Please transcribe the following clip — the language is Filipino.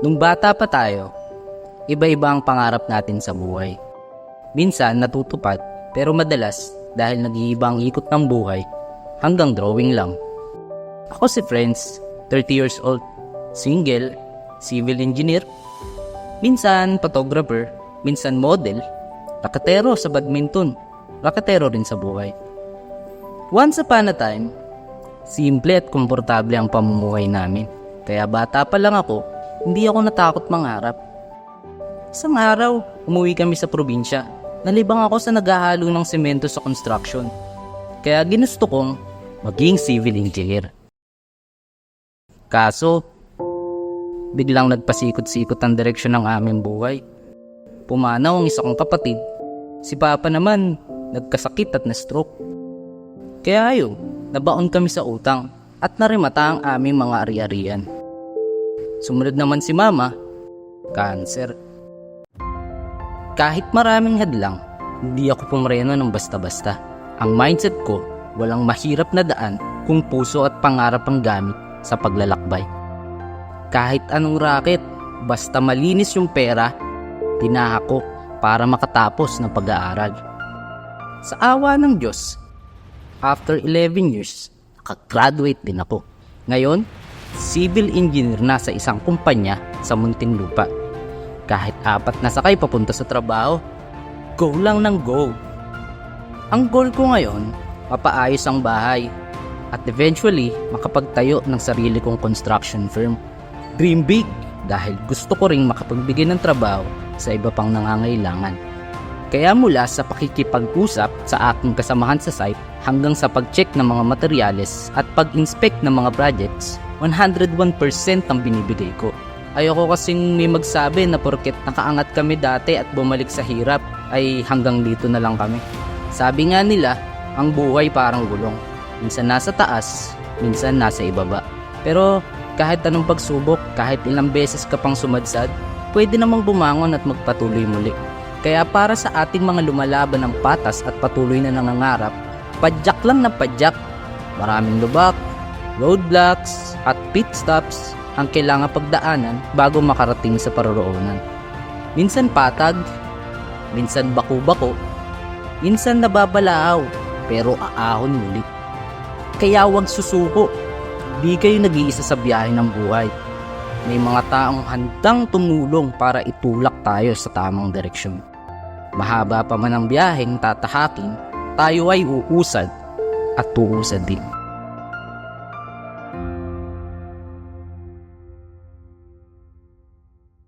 Nung bata pa tayo, iba-iba ang pangarap natin sa buhay. Minsan natutupad, pero madalas dahil nag-iiba ang ikot ng buhay, hanggang drawing lang. Ako si Friends, 30 years old, single, civil engineer, minsan photographer, minsan model, raketero sa badminton, raketero rin sa buhay. Once upon a time, simple at komportable ang pamumuhay namin. Kaya bata pa lang ako, hindi ako natakot mangarap. Isang araw, umuwi kami sa probinsya. Nalibang ako sa naghahalo ng semento sa construction. Kaya ginusto kong maging civil engineer. Kaso, biglang nagpasikot-sikot ang direksyon ng aming buhay. Pumanaw ang isa kong kapatid. Si Papa naman, nagkasakit at na-stroke. Kaya ayo, nabaon kami sa utang at narimata ang aming mga ari-arian. Sumunod naman si Mama, cancer. Kahit maraming hadlang, hindi ako pumreno ng basta-basta. Ang mindset ko, walang mahirap na daan kung puso at pangarap ang gamit sa paglalakbay. Kahit anong racket, basta malinis yung pera, tinaha ko para makatapos ng pag-aaral. Sa awa ng Diyos, after 11 years, nakagraduate din ako. Ngayon, civil engineer na sa isang kumpanya sa Muntinlupa. Kahit apat na sakay papunta sa trabaho, go lang ng go. Ang goal ko ngayon, mapaayos ang bahay at eventually makapagtayo ng sarili kong construction firm. Dream big dahil gusto ko ring makapagbigay ng trabaho sa iba pang nangangailangan. Kaya mula sa pakikipag-usap sa aking kasamahan sa site hanggang sa pag-check ng mga materyales at pag-inspect ng mga projects, 101% ang binibigay ko. Ayoko kasing may magsabi na porket nakaangat kami dati at bumalik sa hirap ay hanggang dito na lang kami. Sabi nga nila, ang buhay parang gulong. Minsan nasa taas, minsan nasa ibaba. Pero kahit anong pagsubok, kahit ilang beses ka pang sumadsad, pwede namang bumangon at magpatuloy muli. Kaya para sa ating mga lumalaban ng patas at patuloy na nangangarap, padyak lang na padyak. Maraming lubak, roadblocks, at pit stops ang kailangan pagdaanan bago makarating sa paroroonan. Minsan patag, minsan baku-bako, minsan nababalaaw, pero aahon muli. Kaya huwag susuko, di kayo nag-iisa sa biyahe ng buhay. May mga taong handang tumulong para itulak tayo sa tamang direksyon. Mahaba pa man ang biyaheng tatahakin, tayo ay uusad at tuusad din.